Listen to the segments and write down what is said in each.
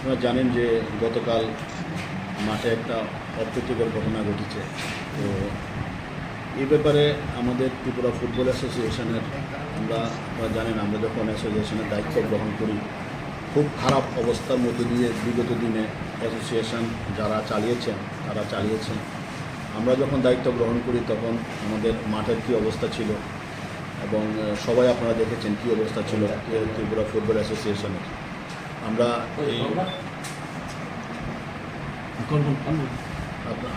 আপনারা জানেন যে গতকাল মাঠে একটা অপ্রীতিকর ঘটনা ঘটেছে। তো এই ব্যাপারে আমাদের ত্রিপুরা ফুটবল অ্যাসোসিয়েশনের আমরা আপনারা জানেন, আমরা যখন অ্যাসোসিয়েশনের দায়িত্ব গ্রহণ করি, খুব খারাপ অবস্থার মধ্যে দিয়ে বিগত দিনে অ্যাসোসিয়েশন যারা চালিয়েছেন, তারা চালিয়েছেন। আমরা যখন দায়িত্ব গ্রহণ করি তখন আমাদের মাঠের কী অবস্থা ছিল এবং সবাই আপনারা দেখেছেন কী অবস্থা ছিল ত্রিপুরা ফুটবল অ্যাসোসিয়েশনের। আমরা এই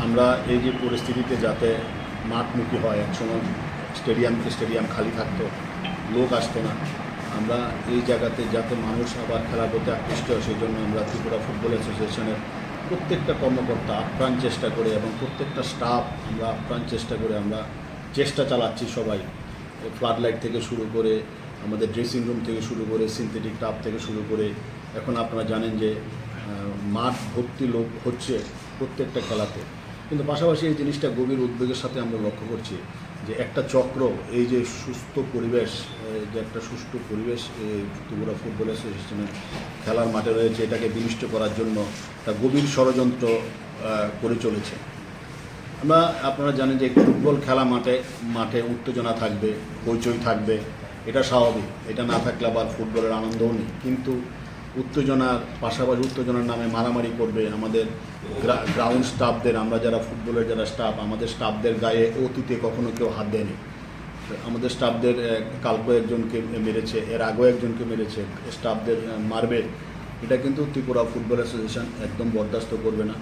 আমরা এই যে পরিস্থিতিতে যাতে মাঠমুখী হয় একসময় স্টেডিয়াম স্টেডিয়াম খালি থাকতো লোক আসতো না আমরা এই জায়গাতে যাতে মানুষ আবার খেলার প্রতি আকৃষ্ট হয় সেই জন্য আমরা ত্রিপুরা ফুটবল অ্যাসোসিয়েশনের প্রত্যেকটা কর্মকর্তা আপ্রাণ চেষ্টা করে এবং প্রত্যেকটা স্টাফ আমরা আপ্রাণ চেষ্টা করে আমরা চেষ্টা চালাচ্ছি সবাই। ফ্লাড লাইট থেকে শুরু করে আমাদের ড্রেসিং রুম থেকে শুরু করে সিনথেটিক টাপ থেকে শুরু করে এখন আপনারা জানেন যে মাঠ ভর্তি লোক হচ্ছে প্রত্যেকটা খেলাতে। কিন্তু পাশাপাশি এই জিনিসটা গভীর উদ্বেগের সাথে আমরা লক্ষ্য করছি যে, একটা চক্র, এই যে সুস্থ পরিবেশ যে একটা সুষ্ঠু পরিবেশ ত্রিপুরা ফুটবল অ্যাসোসিয়েশনের খেলার মাঠে রয়েছে, এটাকে বিনিষ্ট করার জন্য তা গভীর ষড়যন্ত্র করে চলেছে। আমরা, আপনারা জানেন যে, ফুটবল খেলা মাঠে মাঠে উত্তেজনা থাকবে, হইচই থাকবে, এটা স্বাভাবিক। এটা না থাকলে আবার ফুটবলের আনন্দও নেই। কিন্তু উত্তেজনার পাশাপাশি উত্তেজনার নামে মারামারি করবে আমাদের গ্রা- গ্রাউন্ড স্টাফদের আমরা যারা ফুটবলের যারা স্টাফ আমাদের স্টাফদের গায়ে অতীতে কখনো কেউ হাত দেয়নি। আমাদের স্টাফদের কালকে একজনকে মেরেছে, এর আগেও একজনকে মেরেছে স্টাফদের মারবে। এটা কিন্তু ত্রিপুরা ফুটবল অ্যাসোসিয়েশন একদম বরদাস্ত করবে না।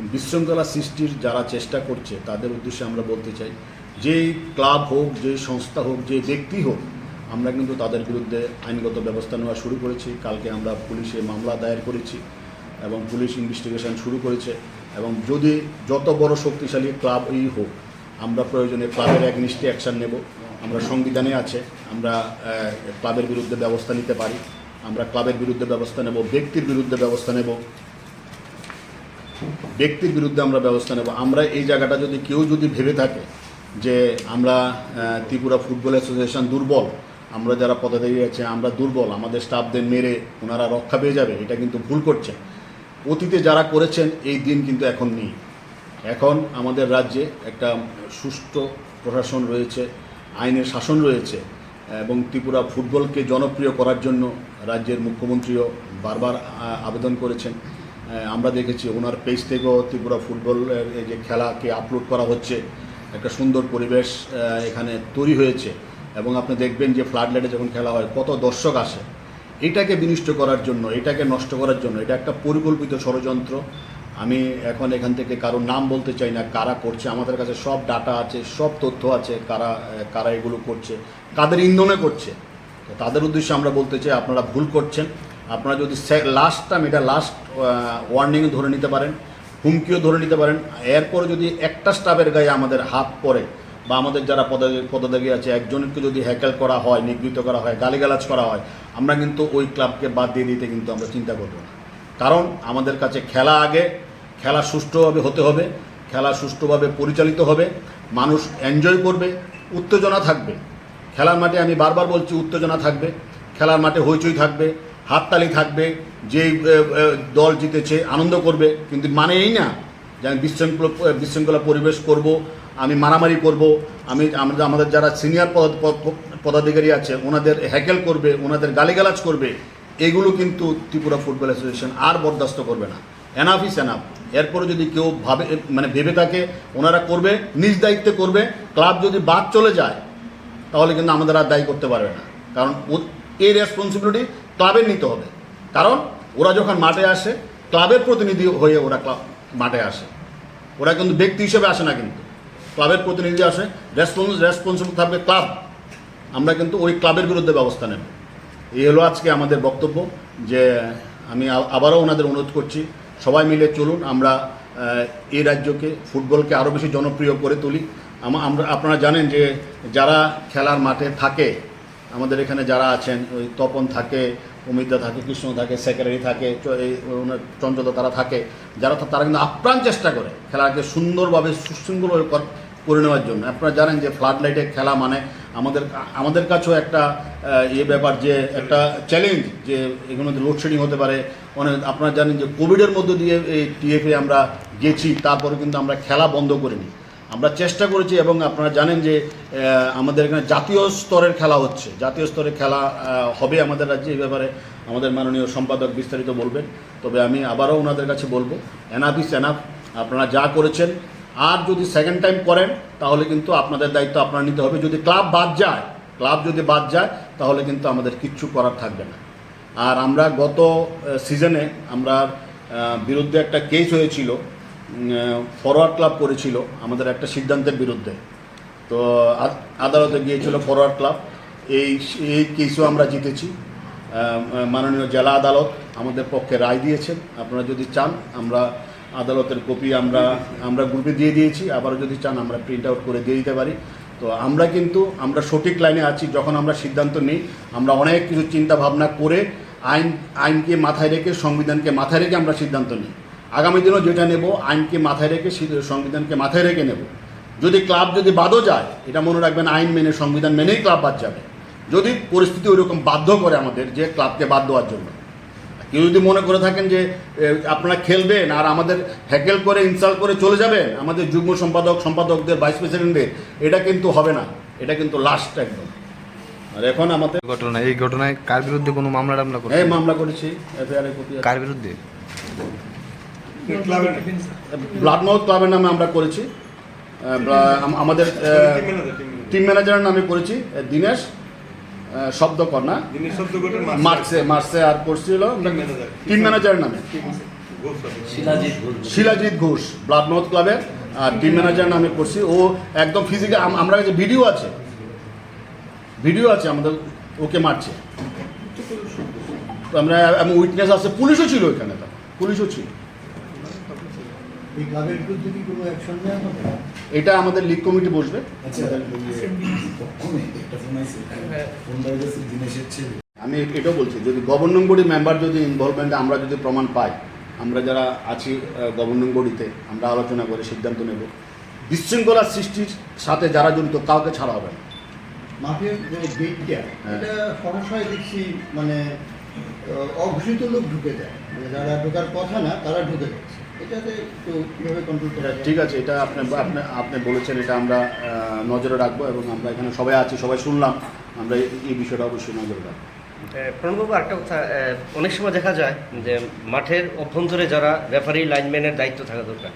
বিশৃঙ্খলা সৃষ্টির যারা চেষ্টা করছে, তাদের উদ্দেশ্যে আমরা বলতে চাই, যেই ক্লাব হোক যে সংস্থা হোক, যে ব্যক্তি হোক আমরা কিন্তু তাদের বিরুদ্ধে আইনগত ব্যবস্থা নেওয়া শুরু করেছি। কালকে আমরা পুলিশে মামলা দায়ের করেছি এবং পুলিশ ইনভেস্টিগেশন শুরু করেছে এবং যদি যত বড় শক্তিশালী ক্লাবই হোক, আমরা প্রয়োজনে ক্লাবের এক একনিষ্ঠে অ্যাকশন নেব। আমরা সংবিধানে আছে, আমরা ক্লাবের বিরুদ্ধে ব্যবস্থা নিতে পারি। আমরা ক্লাবের বিরুদ্ধে ব্যবস্থা নেব, ব্যক্তির বিরুদ্ধে ব্যবস্থা নেব। ব্যক্তির বিরুদ্ধে আমরা ব্যবস্থা নেব। আমরা এই জায়গাটা যদি কেউ যদি ভেবে থাকে যে আমরা ত্রিপুরা ফুটবল অ্যাসোসিয়েশন দুর্বল আমরা যারা পদাধিকারী আছে, আমরা দুর্বল, আমাদের স্টাফদের মেরে ওনারা রক্ষা পেয়ে যাবে, এটা কিন্তু ভুল করছে। অতীতে যারা করেছেন, এই দিন কিন্তু এখন নেই। এখন আমাদের রাজ্যে একটা সুষ্ঠু প্রশাসন রয়েছে, আইনের শাসন রয়েছে, এবং ত্রিপুরা ফুটবলকে জনপ্রিয় করার জন্য রাজ্যের মুখ্যমন্ত্রীও বারবার আবেদন করেছেন। আমরা দেখেছি ওনার পেজ থেকেও ত্রিপুরা ফুটবলের এই যে খেলাকে আপলোড করা হচ্ছে, একটা সুন্দর পরিবেশ এখানে তৈরি হয়েছে। এবং আপনি দেখবেন যে ফ্লাড লাইটে যখন খেলা হয়, কত দর্শক আসে। এটাকে বিনিষ্ট করার জন্য, এটাকে নষ্ট করার জন্য, এটা একটা পরিকল্পিত ষড়যন্ত্র। আমি এখন এখান থেকে কারোর নাম বলতে চাই না, কারা করছে, আমাদের কাছে সব ডাটা আছে, সব তথ্য আছে, কারা কারা এগুলো করছে, কাদের ইন্ধনে করছে। তো তাদের উদ্দেশ্যে আমরা বলতে চাই, আপনারা ভুল করছেন। আপনারা যদি লাস্ট টাইম এটা লাস্ট ওয়ার্নিং ধরে নিতে পারেন, হুমকিও ধরে নিতে পারেন। এরপরে যদি একটা স্টাফের গায়ে আমাদের হাত পড়ে বা আমাদের যারা পদাধিকারী পদাধিকারী আছে একজনকে যদি হ্যাকেল করা হয় নিগৃহীত করা হয় গালিগালাজ করা হয় আমরা কিন্তু ওই ক্লাবকে বাদ দিয়ে দিতে কিন্তু আমরা চিন্তা করব না। কারণ আমাদের কাছে খেলা আগে খেলা সুষ্ঠুভাবে হতে হবে খেলা সুষ্ঠুভাবে পরিচালিত হবে মানুষ এনজয় করবে উত্তেজনা থাকবে। খেলার মাঠে আমি বারবার বলছি উত্তেজনা থাকবে খেলার মাঠে হইচই থাকবে হাততালি থাকবে এ, দল জিতেছে আনন্দ করবে কিন্তু মানে এই না যে আমি বিশৃঙ্খলা বিশৃঙ্খলা পরিবেশ করব আমি মারামারি করব, আমি আমাদের যারা সিনিয়র পদ, পদ- পদাধিকারী আছে, ওনাদের হ্যাকেল করবে, ওনাদের গালিগালাজ করবে, এগুলো কিন্তু ত্রিপুরা ফুটবল অ্যাসোসিয়েশন আর বরদাস্ত করবে না। এনাফ ইস এনাফ এরপরে যদি কেউ ভাবে মানে ভেবে থাকে, ওনারা করবে, নিজ দায়িত্বে করবে, ক্লাব যদি বাদ চলে যায়, তাহলে কিন্তু আমাদের আর দায়ী করতে পারবে না। কারণ এই রেসপন্সিবিলিটি ক্লাবের নিতে হবে। কারণ ওরা যখন মাঠে আসে, ক্লাবের প্রতিনিধি হয়ে ওরা ক্লাব, মাঠে আসে। ওরা কিন্তু ব্যক্তি হিসেবে আসে না কিন্তু। ক্লাবের প্রতিনিধি আসে রেসপন্স রেসপন্সিবল থাকবে ক্লাব। আমরা কিন্তু ওই ক্লাবের বিরুদ্ধে ব্যবস্থা নেব। এই হলো আজকে আমাদের বক্তব্য যে আমি আবারও ওনাদের অনুরোধ করছি, সবাই মিলে চলুন, আমরা এই রাজ্যকে, ফুটবলকে আরও বেশি জনপ্রিয় করে তুলি। আমরা, আপনারা জানেন যে যারা খেলার মাঠে থাকে, আমাদের এখানে যারা আছেন, ওই তপন থাকে, অমিতা থাকে, কৃষ্ণ থাকে, সেক্রেটারি থাকে ওনার তারা থাকে। যারা তারা কিন্তু আপ্রাণ চেষ্টা করে খেলাকে সুন্দরভাবে সুশৃঙ্খলভাবে কর- নেওয়ার জন্য। আপনারা জানেন যে ফ্লাড লাইটে খেলা মানে আমাদের আমাদের কাছেও একটা এ ব্যাপার যে একটা চ্যালেঞ্জ যে এগুলো লোডশেডিং হতে পারে। অনেক, আপনারা জানেন যে কোভিডের মধ্য দিয়ে এই টিএফে আমরা গেছি, তারপরে কিন্তু আমরা খেলা বন্ধ করিনি। আমরা চেষ্টা করেছি এবং আপনারা জানেন যে আমাদের এখানে জাতীয় স্তরের খেলা হচ্ছে। জাতীয় স্তরের খেলা হবে আমাদের রাজ্যে এই ব্যাপারে আমাদের মাননীয় সম্পাদক বিস্তারিত বলবেন। তবে আমি আবারও ওনাদের কাছে বলব এনাফ ইস এনাফ আপনারা যা করেছেন আর যদি সেকেন্ড টাইম করেন, তাহলে কিন্তু আপনাদের দায়িত্ব আপনারা নিতে হবে। যদি ক্লাব বাদ যায় ক্লাব যদি বাদ যায়, তাহলে কিন্তু আমাদের কিচ্ছু করার থাকবে না। আর আমরা গত সিজনে আমরা বিরুদ্ধে একটা কেস হয়েছিল ফরওয়ার্ড ক্লাব করেছিল, আমাদের একটা সিদ্ধান্তের বিরুদ্ধে। তো আদালতে গিয়েছিল ফরওয়ার্ড ক্লাব এই এই কেসও আমরা জিতেছি। মাননীয় জেলা আদালত আমাদের পক্ষে রায় দিয়েছেন। আপনারা যদি চান, আমরা আদালতের কপি আমরা আমরা গ্রুপে দিয়ে দিয়েছি, আবারও যদি চান আমরা প্রিন্ট আউট করে দিয়ে দিতে পারি। তো আমরা কিন্তু, আমরা সঠিক লাইনে আছি, যখন আমরা সিদ্ধান্ত নিই, আমরা অনেক কিছু চিন্তা ভাবনা করে আইন, আইনকে মাথায় রেখে, সংবিধানকে মাথায় রেখে আমরা সিদ্ধান্ত নিই। আগামী দিনেও যেটা নেব, আইনকে মাথায় রেখে সংবিধানকে মাথায় রেখে নেব। যদি ক্লাব যদি বাদও যায়, এটা মনে রাখবেন, আইন মেনে, সংবিধান মেনেই ক্লাব বাদ যাবে। যদি পরিস্থিতি ওইরকম বাধ্য করে আমাদের, যে ক্লাবকে বাদ দেওয়ার জন্য। কেউ যদি মনে করে থাকেন যে আপনারা খেলবেন আর আমাদের হ্যাকেল করে ইনসাল্ট করে চলে যাবেন আমাদের যুগ্ম সম্পাদক সম্পাদকদের ভাইস প্রেসিডেন্টদের এটা কিন্তু হবে না। এটা কিন্তু লাস্ট একদম। আর এখন আমাদের ঘটনা এই ঘটনায় কার বিরুদ্ধে কোনো মামলা টামলা করে এই মামলা করেছি এফআইআর কার বিরুদ্ধে? ব্লাড মাউথ ক্লাবের নামে আমরা করেছি। আমাদের টিম ম্যানেজারের নামে করেছি দীনেশ। না মার্চে মার্চে আর করছিল manager। টিম ম্যানেজারের নামে। শিলাজিৎ ঘোষ। ব্লাড মাউথ ক্লাবের। আর টিম ম্যানেজার নামে করছি ও একদম ফিজিক্যাল আমরা কাছে ভিডিও আছে। ভিডিও আছে আমাদের ওকে মারছে। তো আমরা উইটনেস আছে পুলিশও ছিল এখানে তো পুলিশও ছিল। এটা আমাদের লিগ কমিটি বসবে। আমি এটাও বলছি যদি গভর্নিং বডি মেম্বার যদি ইনভলভমেন্টে আমরা যদি প্রমাণ পাই আমরা যারা আছি গভর্নিং বডিতে আমরা আলোচনা করে সিদ্ধান্ত নেব। বিশৃঙ্খলা সৃষ্টির সাথে যারা জড়িত কাউকে ছাড়া হবে না। মাঠের যে গেটটা হ্যাঁ। এটা সমস্যায় দেখছি মানে অঘোষিত লোক ঢুকে যায়। মানে যারা ঢোকার কথা না তারা ঢুকে যাচ্ছে। এটাতে একটু কীভাবে কন্ট্রোল করা ঠিক আছে এটা আপনি আপনি আপনি বলেছেন এটা আমরা নজরে রাখব এবং আমরা এখানে সবাই আছি সবাই শুনলাম আমরা এই- বিষয়টা অবশ্যই নজরে রাখব। প্রণববাবু একটা কথা অনেক সময় দেখা যায় যে মাঠের অভ্যন্তরে যারা রেফারি লাইনম্যানের দায়িত্ব থাকা দরকার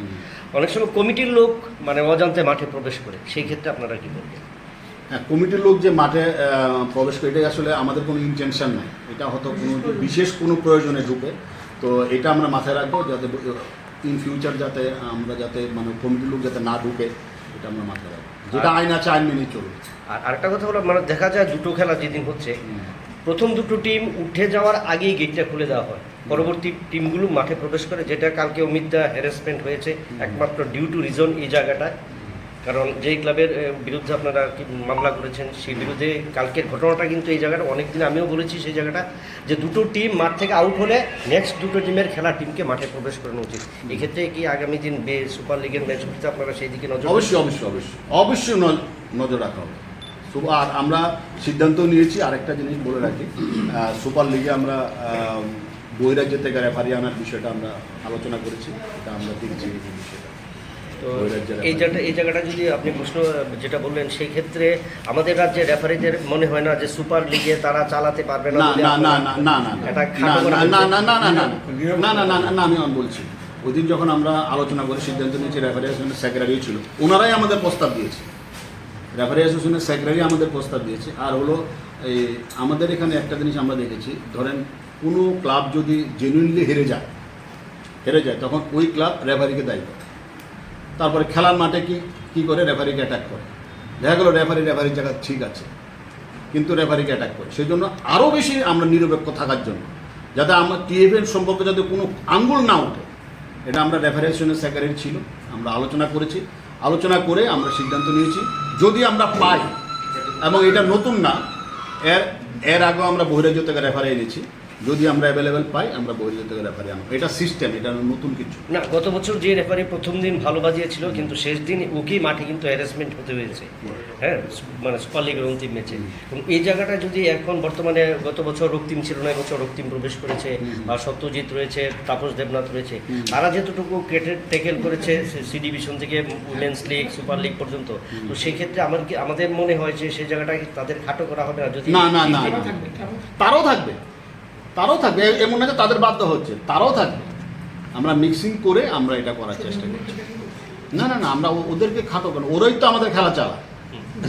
অনেক সময় কমিটির লোক মানে অজান্তে মাঠে প্রবেশ করে সেই ক্ষেত্রে আপনারা কি বলবেন? হ্যাঁ কমিটির লোক যে মাঠে প্রবেশ করে এটাই আসলে আমাদের কোনো ইনটেনশন নাই। এটা হয়তো কোনো বিশেষ কোনো প্রয়োজনে ঢুকে তো এটা আমরা মাথায় রাখব যাতে ইন ফিউচার যাতে আমরা যাতে মানে কমিটির লোক যাতে না ঢুকে এটা আমরা মাথায় রাখব যেটা আইন আছে আইন মেনে চলবে। আর আরেকটা কথা হলো মানে দেখা যায় দুটো খেলা যেদিন হচ্ছে প্রথম দুটো টিম উঠে যাওয়ার আগেই গেটটা খুলে দেওয়া হয়। পরবর্তী টিমগুলো মাঠে প্রবেশ করে যেটা কালকে অমিত হ্যারাসমেন্ট হয়েছে একমাত্র ডিউ টু রিজন এই জায়গাটায়। কারণ যেই ক্লাবের বিরুদ্ধে আপনারা কি মামলা করেছেন সেই বিরুদ্ধে কালকের ঘটনাটা কিন্তু এই জায়গাটা অনেকদিন আমিও বলেছি সেই জায়গাটা যে দুটো টিম মাঠ থেকে আউট হলে নেক্সট দুটো টিমের খেলা টিমকে মাঠে প্রবেশ করানো উচিত। এক্ষেত্রে কি আগামী দিন বে সুপার লিগের ম্যাচগুলিতে আপনারা সেই দিকে নজর অবশ্যই অবশ্যই অবশ্যই অবশ্যই নজর রাখা হবে। আর আমরা সিদ্ধান্ত নিয়েছি আরেকটা জিনিস বলে রাখি সুপার লিগে আমরা বহিরাজ্য থেকে রেফারি আনার বিষয়টা আমরা আলোচনা করেছি এটা আমরা দেখছি এই বিষয়টা। তো এই জায়গাটা এই জায়গাটা যদি আপনি প্রশ্ন যেটা বললেন সেই ক্ষেত্রে আমাদের রাজ্যে রেফারিদের মনে হয় না যে সুপার লিগে তারা চালাতে পারবে না না না না না না না না এটা না না না না না না না আমি আমি বলছি। ওই দিন যখন আমরা আলোচনা করে সিদ্ধান্ত নিয়েছি রেফারি অ্যাসোসিয়েশনের সেক্রেটারিও ছিল ওনারাই আমাদের প্রস্তাব দিয়েছে। রেফারি অ্যাসোসিয়েশনের সেক্রেটারি আমাদের প্রস্তাব দিয়েছে। আর হলো এই আমাদের এখানে একটা জিনিস আমরা দেখেছি ধরেন কোনো ক্লাব যদি জেনুইনলি হেরে যায় হেরে যায় তখন ওই ক্লাব রেফারিকে দায়ী করে। তারপরে খেলার মাঠে কি কি করে রেফারিকে অ্যাটাক করে? দেখা গেলো রেফারি রেফারির জায়গা ঠিক আছে, কিন্তু রেফারিকে অ্যাটাক করে। সেই জন্য আরও বেশি আমরা নিরপেক্ষ থাকার জন্য, যাতে আমার টিএফএর সম্পর্কে যাতে কোনো আঙ্গুল না ওঠে। এটা আমরা রেফারেশনের সেক্রেটারি ছিল, আমরা আলোচনা করেছি। আলোচনা করে আমরা সিদ্ধান্ত নিয়েছি, যদি আমরা পাই, এবং এটা নতুন না, এর এর আগেও আমরা বহিরাজ্য থেকে রেফারি এনেছি। যদি আমরা অ্যাভেলেবেল পাই আমরা বহির্জাত থেকে রেফারি আনব এটা সিস্টেম এটা নতুন কিছু। না গত বছর যে রেফারি প্রথম দিন ভালো বাজিয়েছিল কিন্তু শেষ দিন ওকেই মাঠে কিন্তু হ্যারাসমেন্ট হতে হয়েছে। হ্যাঁ মানে সুপার লিগের অন্তিম ম্যাচে এবং এই জায়গাটা যদি এখন বর্তমানে গত বছর রক্তিম ছিল না এবছর রক্তিম প্রবেশ করেছে। বা সত্যজিৎ রয়েছে তাপস দেবনাথ রয়েছে। তারা যেতটুকু কেটে টেকেল করেছে সি ডিভিশন থেকে উইমেন্স লিগ সুপার লিগ পর্যন্ত। তো সেই ক্ষেত্রে আমার কি আমাদের মনে হয় যে সেই জায়গাটাকে তাদের খাটো করা হবে না? যদি না না না। তারাও থাকবে। তারাও থাকবে এমন না যে তাদের বাধ্য হচ্ছে তারাও থাকবে। আমরা মিক্সিং করে আমরা এটা করার চেষ্টা করছি। না না না আমরা ওদেরকে খাটো কেন? ওরাই তো আমাদের খেলা চালায়।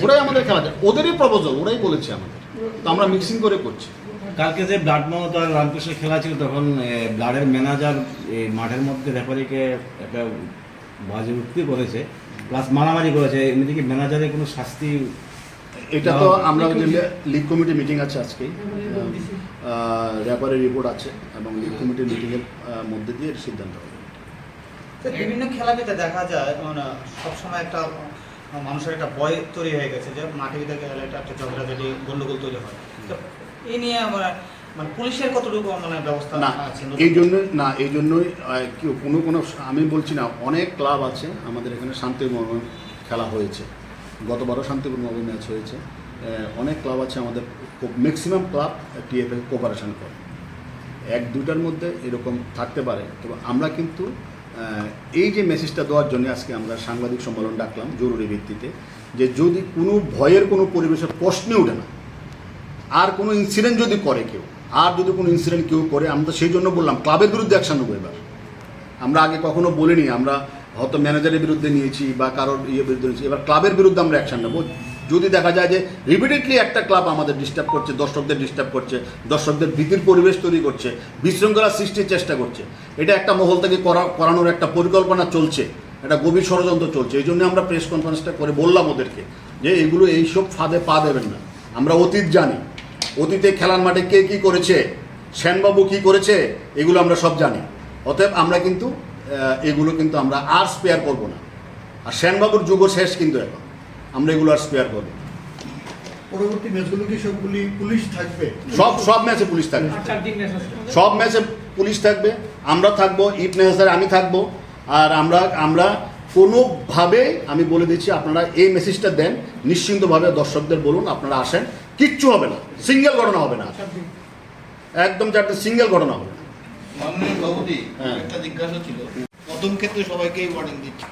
ওরাই আমাদের খেলা চালায়। ওদেরই প্রপোজাল ওরাই বলেছে আমাদের। তো আমরা মিক্সিং করে করছি। কালকে যে ব্লাড মমতা আর রামকৃষ্ণের খেলা ছিল তখন ব্লাডের ম্যানেজার মাঠের মধ্যে রেফারিকে একটা বাজে উক্তি করেছে প্লাস মারামারি করেছে। এমনি কি ম্যানেজারের কোনো শাস্তি এটা তো আমরা যে লিগ কমিটি মিটিং আছে আজকে। র্যাপারের রিপোর্ট আছে। এবং লিগ কমিটির মিটিংয়ের মধ্যে দিয়ে সিদ্ধান্ত হবে। তো বিভিন্ন খেলাতে দেখা যায় মানে সবসময় একটা মানুষের একটা ভয় তৈরি হয়ে গেছে যে মাঠে ভিতরে গেলে একটা একটা ঝগড়াঝাটি গন্ডগোল তৈরি হয়। তো এই নিয়ে আমার মানে পুলিশের কতটুকু মানে ব্যবস্থা না আছে? এই জন্য না এই জন্যই আহ, কি কোনো কোনো আমি বলছি না অনেক ক্লাব আছে আমাদের এখানে শান্তিপূর্ণ খেলা হয়েছে। গতবারও শান্তিপূর্ণ ম্যাচ হয়েছে। অনেক ক্লাব আছে আমাদের ম্যাক্সিমাম ক্লাব টিএফএ কোপারেশন করে। এক দুটার মধ্যে এরকম থাকতে পারে। তবে আমরা কিন্তু এই যে মেসেজটা দেওয়ার জন্য আজকে আমরা সাংবাদিক সম্মেলন ডাকলাম জরুরি ভিত্তিতে, যে যদি কোনো ভয়ের কোনো পরিবেশের প্রশ্নই ওঠে না, আর কোনো ইনসিডেন্ট যদি করে কেউ, আর যদি কোনো ইনসিডেন্ট কেউ করে, আমরা সেই জন্য বললাম ক্লাবের বিরুদ্ধে অ্যাকশন নেব এবার। আমরা আগে কখনো বলিনি, আমরা হয়তো ম্যানেজারের বিরুদ্ধে নিয়েছি বা কারোর ইয়ে বিরুদ্ধে নিয়েছি, এবার ক্লাবের বিরুদ্ধে আমরা অ্যাকশন নেব। যদি দেখা যায় যে রিপিটেডলি একটা ক্লাব আমাদের ডিস্টার্ব করছে, দর্শকদের ডিস্টার্ব করছে, দর্শকদের ভীতির পরিবেশ তৈরি করছে, বিশৃঙ্খলা সৃষ্টির চেষ্টা করছে, এটা একটা মহল থেকে করা করানোর একটা পরিকল্পনা চলছে, একটা গভীর ষড়যন্ত্র চলছে, এই জন্য আমরা প্রেস কনফারেন্সটা করে বললাম ওদেরকে যে এগুলো এইসব ফাঁদে পা দেবেন না। আমরা অতীত জানি, অতীতে খেলার মাঠে কে কি করেছে, সেনবাবু কি করেছে, এগুলো আমরা সব জানি। অতএব আমরা কিন্তু এগুলো কিন্তু আমরা আর স্পেয়ার করব না। আর সেনবাবুর যুগ শেষ কিন্তু এখন। আমরা এগুলো আর স্পেয়ার করব না। পরবর্তী ম্যাচগুলো কি সবগুলি পুলিশ থাকবে? সব সব ম্যাচে পুলিশ থাকবে। সব ম্যাচে পুলিশ থাকবে। আমরা থাকব ইফ নেসার আমি থাকব। আর আমরা আমরা কোনোভাবে আমি বলে দিচ্ছি আপনারা এই মেসেজটা দেন। নিশ্চিন্তভাবে দর্শকদের বলুন আপনারা আসেন। কিচ্ছু হবে না। সিঙ্গেল ঘটনা হবে না একদম চারটে সিঙ্গেল ঘটনা হবে। না মাননীয় বাবুদি হ্যাঁ। একটা জিজ্ঞাসা ছিল প্রথম ক্ষেত্রে সবাইকেই ওয়ার্নিং দিচ্ছি।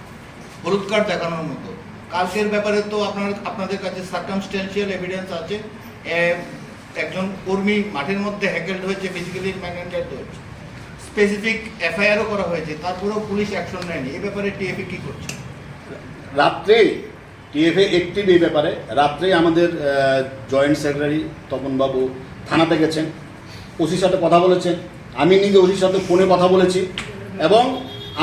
হলুদ কার্ড দেখানোর মতো। কালকের ব্যাপারে তো আপনার আপনাদের কাছে সার্কামস্টেন্সিয়াল এভিডেন্স আছে। একজন কর্মী মাঠের মধ্যে হ্যাকেলড হয়েছে ফিজিক্যালি ম্যাগনেটেড হয়েছে। স্পেসিফিক এফআইআরও করা হয়েছে তারপরেও পুলিশ অ্যাকশন নেয়নি। এই ব্যাপারে টিএফএ কি করছে? রাত্রে টিএফএ একটিভ এই ব্যাপারে। রাত্রে আমাদের জয়েন্ট সেক্রেটারি তপনবাবু থানাতে গেছেন ওসির সাথে কথা বলেছেন। আমি নিজে ওসির সাথে ফোনে কথা বলেছি এবং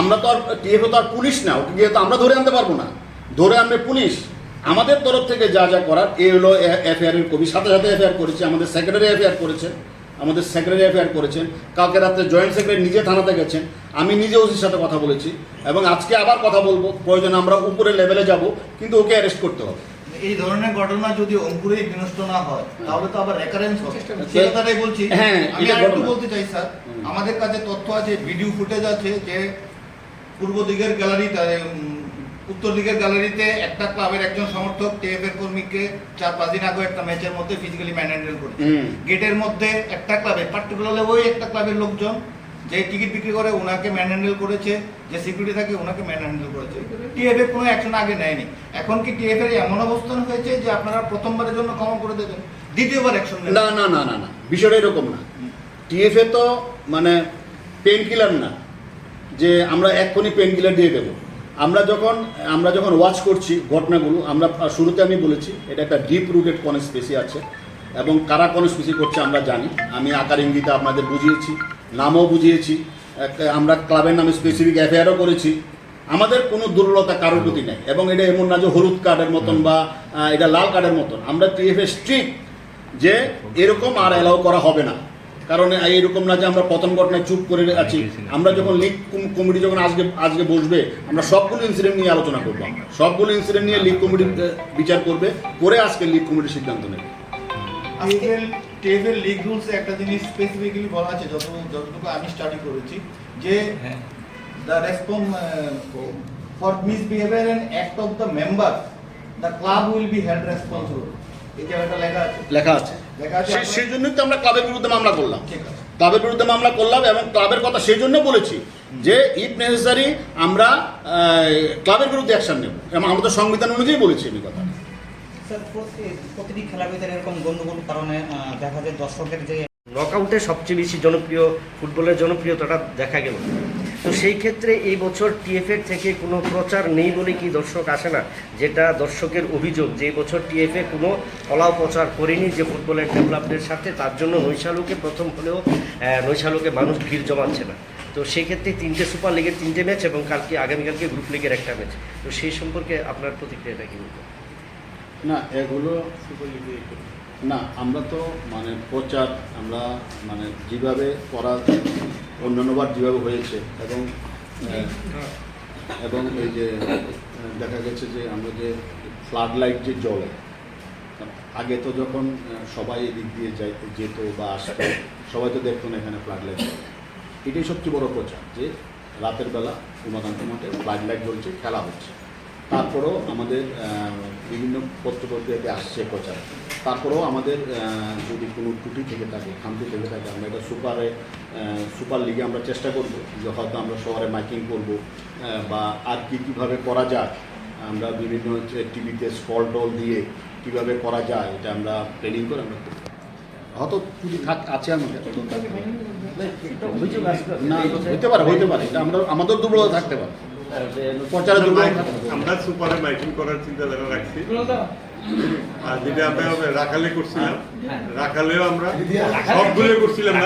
আমরা তো আর টিএফএ তো আর পুলিশ না, ওকে গিয়ে তো আমরা ধরে আনতে পারব না। ধরে আনবে পুলিশ। আমাদের তরফ থেকে যা যা করার, এ হলো এফআইআর এর কবি সাথে সাথে এফআইআর করেছে, আমাদের সেক্রেটারি এফআইআর করেছে, আমাদের সেক্রেটারি এফআইআর করেছেন, কালকে রাত্রে জয়েন্ট সেক্রেটারি নিজে থানাতে গেছেন, আমি নিজে ওসির সাথে কথা বলেছি এবং আজকে আবার কথা বলব, প্রয়োজনে আমরা উপরে লেভেলে যাব, কিন্তু ওকে অ্যারেস্ট করতে হবে। এই ধরনের ঘটনা যদি অঙ্কুরেই বিনষ্ট না হয় তাহলে তো আবার রেকারেন্স হবে। সে কথাটাই বলছি। হ্যাঁ, আমি ঘটনা। বলতে চাই স্যার। আমাদের কাছে তথ্য আছে ভিডিও ফুটেজ আছে যে পূর্ব দিকের গ্যালারিতে উত্তর দিকের গ্যালারিতে একটা ক্লাবের একজন সমর্থক টিএফএর কর্মীকে চার পাঁচ দিন আগে একটা ম্যাচের মধ্যে ফিজিক্যালি ম্যানহ্যান্ডেল করেছে। হুম। গেটের মধ্যে একটা ক্লাবে পার্টিকুলারলি ওই একটা ক্লাবের লোকজন যে টিকিট বিক্রি করে ওনাকে ম্যানহ্যান্ডেল করেছে, যে সিকিউরিটি থাকে ওনাকে ম্যানহ্যান্ডেল করেছে। টিএফ এর কোনো অ্যাকশন আগে নেয়নি। এখন কি টিএফ এর এমন অবস্থান হয়েছে যে আপনারা প্রথমবারের জন্য ক্ষমা করে দেবেন? দ্বিতীয়বার অ্যাকশন না না না না না। বিষয়টা এরকম না। টিএফএ তো মানে পেন কিলার না। যে আমরা এক্ষুনি পেন কিলার দিয়ে দেবো। আমরা যখন আমরা যখন ওয়াচ করছি ঘটনাগুলো, আমরা শুরুতে আমি বলেছি, এটা একটা ডিপ রুটেড কনস্পেসি আছে। এবং কারা কনস্পেসি করছে আমরা জানি। আমি আকার ইঙ্গিতে আপনাদের বুঝিয়েছি, নামও বুঝিয়েছি আমরা ক্লাবের নামে স্পেসিফিক এফআইআরও করেছি। আমাদের কোনো দুর্বলতা কারোর প্রতি নেই এবং এটা এমন না যে হলুদ কার্ডের মতন বা এটা লাল কার্ডের মতন। আমরা টিএফএ স্ট্রিক্ট যে এরকম আর অ্যালাউ করা হবে না। কারণ এরকম না যে আমরা প্রথম ঘটনায় চুপ করে আছি। আমরা যখন লিগ কমিটি যখন আজকে আজকে বসবে, আমরা সবগুলো ইনসিডেন্ট নিয়ে আলোচনা করব সবগুলো ইনসিডেন্ট নিয়ে লিগ কমিটি বিচার করবে, করে আজকে লিগ কমিটি সিদ্ধান্ত নেবে। টিএফএল টেবিল লিগ রুলসে একটা জিনিস স্পেসিফিক্যালি বলা আছে যত যতটুকু আমি স্টাডি করেছি যে the response for misbehaviour and act of the member the club will be held responsible এই জায়গাটা লেখা আছে। লেখা আছে। লেখা আছে সেই জন্যই তো আমরা ক্লাবের বিরুদ্ধে মামলা করলাম। ঠিক আছে। ক্লাবের বিরুদ্ধে মামলা করলাম এবং ক্লাবের কথা সেই জন্য বলেছি যে ইফ নেসেসারি আমরা ক্লাবের বিরুদ্ধে অ্যাকশন নেব। এবং আমাদের সংবিধান অনুযায়ী বলেছি আমি কথা প্রতিটি খেলার ভিতরে এরকম গন্ডগোল কারণে দেখা যায় দর্শকের যে নকআউটে সবচেয়ে বেশি জনপ্রিয় ফুটবলের জনপ্রিয়তাটা দেখা গেল। তো সেই ক্ষেত্রে এই বছর টিএফএর থেকে কোনো প্রচার নেই বলে কি দর্শক আসে না? যেটা দর্শকের অভিযোগ, যে বছর টিএফএ কোনো ফলাও প্রচার করেনি যে ফুটবলের ডেভেলপমেন্টের সাথে, তার জন্য নৈশালুকে প্রথম হলেও নৈশালুকে মানুষ ভিড় জমাচ্ছে না। তো সেই ক্ষেত্রে তিনটে সুপার লিগের তিনটে ম্যাচ এবং কালকে, আগামীকালকে গ্রুপ লিগের একটা ম্যাচ তো সেই সম্পর্কে আপনার প্রতিক্রিয়াটা কি? না এগুলো না আমরা তো মানে প্রচার আমরা মানে যেভাবে করা অন্যান্যবার যেভাবে হয়েছে এবং এবং এই যে দেখা গেছে যে আমরা যে ফ্লাড লাইট যে জ্বলে আগে তো যখন সবাই এদিক দিয়ে যাই যেত বা আসতো সবাই তো দেখতো না এখানে ফ্লাড লাইট এটাই সবচেয়ে বড় প্রচার যে রাতের বেলা উমাকান্ত মাঠে ফ্লাড লাইট জ্বলছে খেলা হচ্ছে। তারপরেও আমাদের বিভিন্ন পত্রপত্রিকাতে আসছে প্রচার। তারপরেও আমাদের যদি কোনো ত্রুটি থেকে থাকে খামতি থেকে থাকে আমরা এটা সুপারে সুপার লিগে আমরা চেষ্টা করব যে হয়তো আমরা শহরে মাইকিং করব বা আর কী কীভাবে করা যায়। আমরা বিভিন্ন হচ্ছে টিভিতে স্কল টল দিয়ে কীভাবে করা যায় এটা আমরা প্ল্যানিং করে আমরা করব। হয়তো ত্রুটি থাক আছে আমাদের। না হইতে পারে হইতে পারে। এটা আমরা আমাদের দুর্বলতা থাকতে পারে দুর্বলতা থাকতে পারে। আমরা সুপারে মাইকিং করার চিন্তাধারা রাখছি। আর যেটা আমরা রাখালে করছিলাম রাখালেও আমরা সবগুলো করছিলাম না?